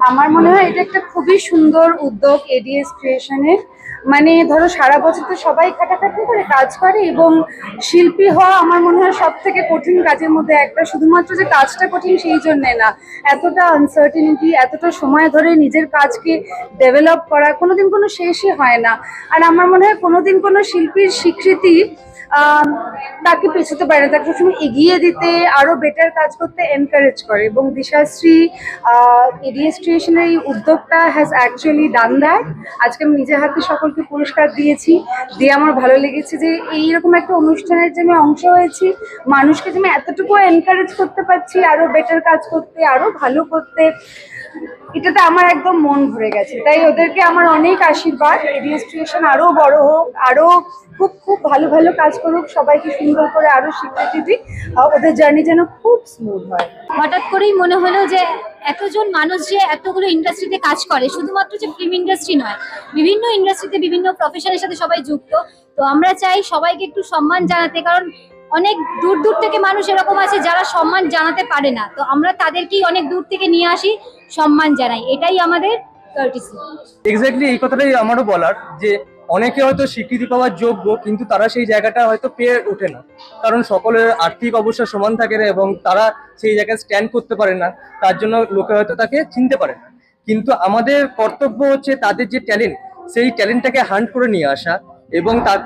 আমার মনে হয় এটা একটা খুবই সুন্দর উদ্যোগ এডিএস ক্রিয়েশনের মানে ধরো সারা বছর তো সবাই খাটাখাটি করে কাজ করে এবং শিল্পী হওয়া আমার মনে হয় সব থেকে কঠিন কাজের মধ্যে একটা। শুধুমাত্র যে কাজটা কঠিন সেই জন্যে না। এতটা আনসার্টিনিটি এতটা সময় ধরে নিজের কাজকে ডেভেলপ করা কোনোদিন কোনো শেষই হয় না। আর আমার মনে হয় কোনোদিন কোনো শিল্পীর স্বীকৃতি তাকে পেছোতে পারে না। তাকে সবসময় এগিয়ে দিতে আরও বেটার কাজ করতে এনকারেজ করে। এবং দিশাশ্রী এডিএস ক্রিয়েশনের এই উদ্যোগটা হ্যাজ অ্যাকচুয়ালি ডান দ্যাট আজকে আমি নিজের হাতে সকলকে পুরস্কার দিয়েছি। দিয়ে আমার ভালো লেগেছে যে এইরকম একটা অনুষ্ঠানের যে আমি অংশ হয়েছি, মানুষকে যে আমি এতটুকু এনকারেজ করতে পারছি, আরও বেটার কাজ করতে, আরও ভালো করতে, এটাতে আমার একদম মন ভরে গেছে। তাই ওদেরকে আমার অনেক আশীর্বাদ। এডিএস্ট্রিয়েশন আরও বড় হোক, আরও খুব খুব ভালো ভালো কাজ করুক, সবাইকে সুন্দর করে আরও স্বীকৃতি দিক। ওদের জার্নি যেন খুব স্মুথ হয়। হঠাৎ করেই মনে হলো যে এতজন মানুষ যে এতগুলো ইন্ডাস্ট্রিতে কাজ করে, শুধুমাত্র যে ফিল্ম ইন্ডাস্ট্রি নয়, বিভিন্ন ইন্ডাস্ট্রিতে বিভিন্ন প্রফেশনের সাথে সবাই যুক্ত। তো আমরা চাই সবাইকে একটু সম্মান জানাতে, কারণ অনেক দূর দূর থেকে মানুষ এরকম আছে যারা সম্মান জানাতে পারে না। তো আমরা তাদেরকেই অনেক দূর থেকে নিয়ে আসি সম্মান জানাই। এটাই আমাদের এই কথাটাই আমারও বলার যে অনেকে হয়তো স্বীকৃতি পাওয়ার যোগ্য, কিন্তু তারা সেই জায়গাটা হয়তো পেয়ে ওঠে না। কারণ সকলের আর্থিক অবস্থা সমান থাকে না এবং তারা সেই জায়গায় স্ট্যান্ড করতে পারে না। তার জন্য লোকে হয়তো তাকে চিনতে পারে না। কিন্তু আমাদের কর্তব্য হচ্ছে তাদের যে ট্যালেন্ট সেই ট্যালেন্টটাকে হান্ট করে নিয়ে আসা এবং তার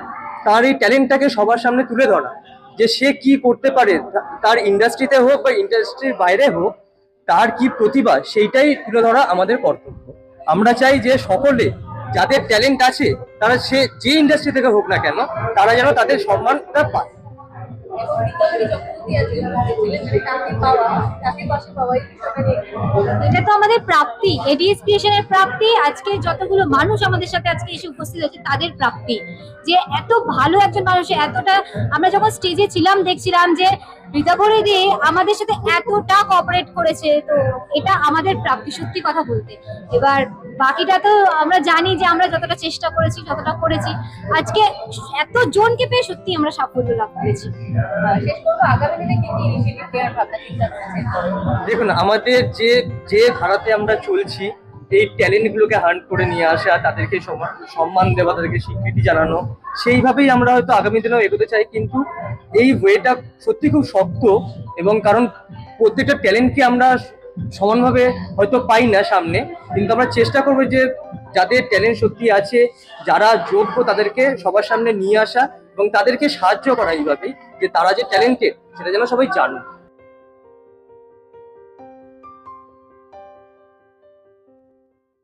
তার এই ট্যালেন্টটাকে সবার সামনে তুলে ধরা। যে সে কি করতে পারে, তার ইন্ডাস্ট্রিতে হোক বা ইন্ডাস্ট্রির বাইরে হোক, তার কি প্রতিভা, সেইটাই তুলে ধরা আমাদের কর্তব্য। আমরা চাই যে সকলে যাদের ট্যালেন্ট আছে, তারা সে যে ইন্ডাস্ট্রি থেকে হোক না কেন, তারা যেন তাদের সম্মানটা পায়। এটা তো আমাদের প্রাপ্তি এডিএস ক্রিয়েশনের প্রাপ্তি, আজকে যতগুলো মানুষ আমাদের সাথে আজকে এসে উপস্থিত হয়েছে তাদের প্রাপ্তি। যে এত ভালো একজন মানুষ এতটা, আমরা যখন স্টেজে ছিলাম, দেখছিলাম যে ঋতাভরি দি আমাদের সাথে এতটা কোঅপারেট করেছে, তো এটা আমাদের প্রাপ্তি, সত্যি কথা বলতে। এবার বাকিটা তো আমরা জানি যে আমরা যতটা চেষ্টা করেছি, যতটা করেছি, আজকে এত জনকে পেয়ে সত্যি আমরা সাফল্য লাভ করেছি। দেখুন, আমাদের যে যে ধারাতে আমরা চলছি, এই ট্যালেন্টগুলোকে হান্ট করে নিয়ে আসা, তাদেরকে সম্মান দেওয়া, তাদেরকে স্বীকৃতি জানানো, সেইভাবেই আমরা হয়তো আগামী দিনেও এগোতে চাই। কিন্তু এই ওয়েটা সত্যি খুব শক্ত এবং কারণ প্রত্যেকটা ট্যালেন্টকে আমরা সমানভাবে হয়তো পাই না সামনে। কিন্তু আমরা চেষ্টা করব যে, যাদের ট্যালেন্ট সত্যি আছে, যারা যোগ্য তাদেরকে সবার সামনে নিয়ে আসা এবং তাদেরকে সাহায্য করা এইভাবেই যে তারা যে ট্যালেন্টেড সেটা যেন সবাই জানুক।